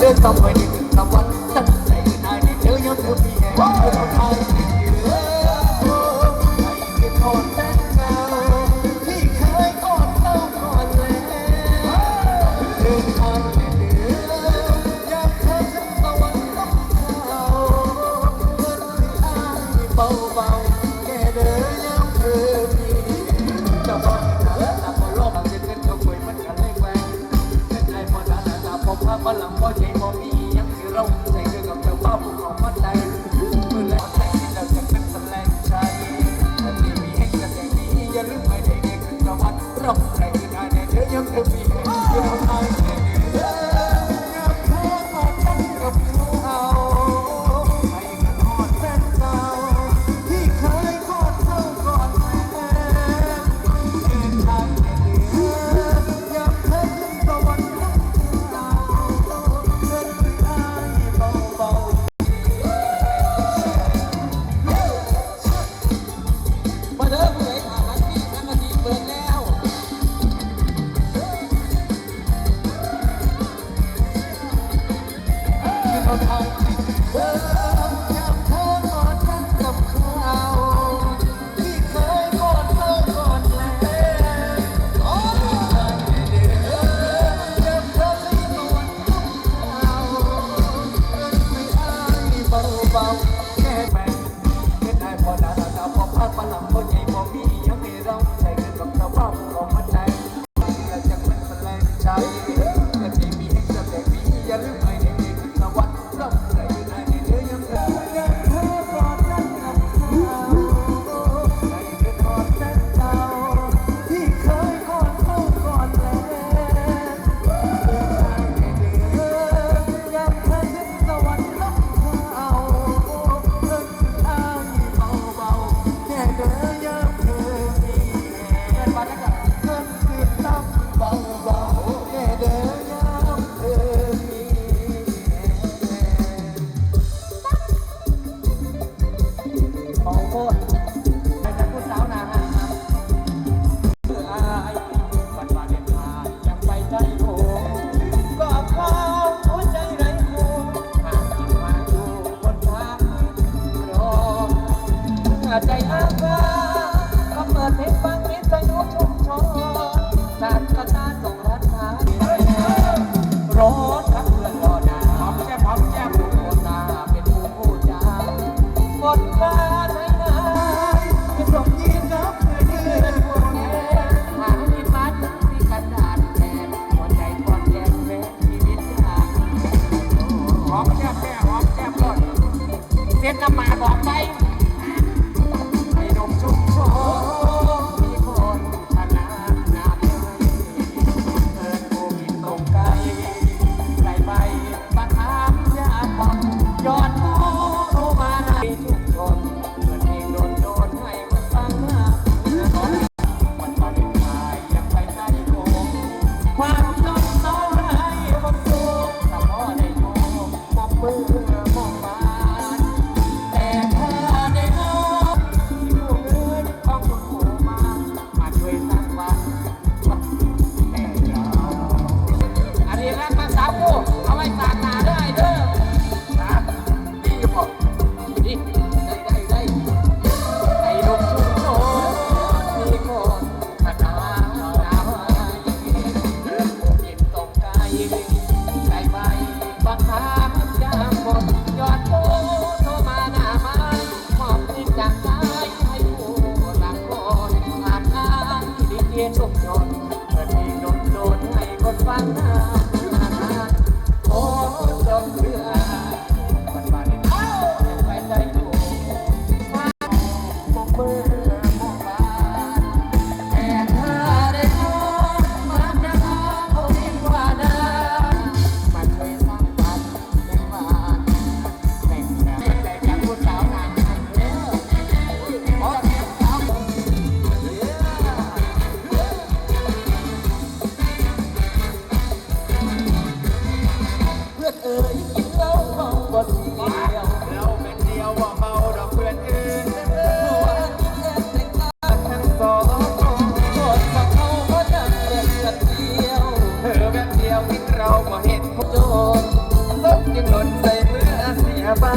เดินต่อไปในถึงตะวันตั้ใจนายใเธอยังพูดมีแห่ไทยเหลืไทยเกิดก่อแต่งงาที่เคยกอดเล่ากอนแล้วเดินทาง 없어. about าใจอ้างว้างก็เปิดเพลงฟังวิทยุชุมชนศาสนาสงรัฐาร้อนครับเพื่อนรอหนาวพร้อมแช่พร้อมแช่ผู้โคตาเป็นผู้ผู้จาบนฟ้าใช้นาเป็นลมยีนรับเพื่อนห่อนผู้นมัดมีกระดาษแทนหัวใจก่อนแยกเวทชีวิตยากพอมแช่แพร้อมแช่รถเส้นน้ำมั จากชายชายผู้หลังก่อนผ่านทางดีเจชมชนเปิดเพลงโดนโดนให้คนฟัง อนเราเป็นเดียวว่าเมาดอกเพื่อนอื่นทั้งสองเธอแบบเดียวที่เราบ่เห็นโจรลบยังหล่นใส่เมื่อเสียบ้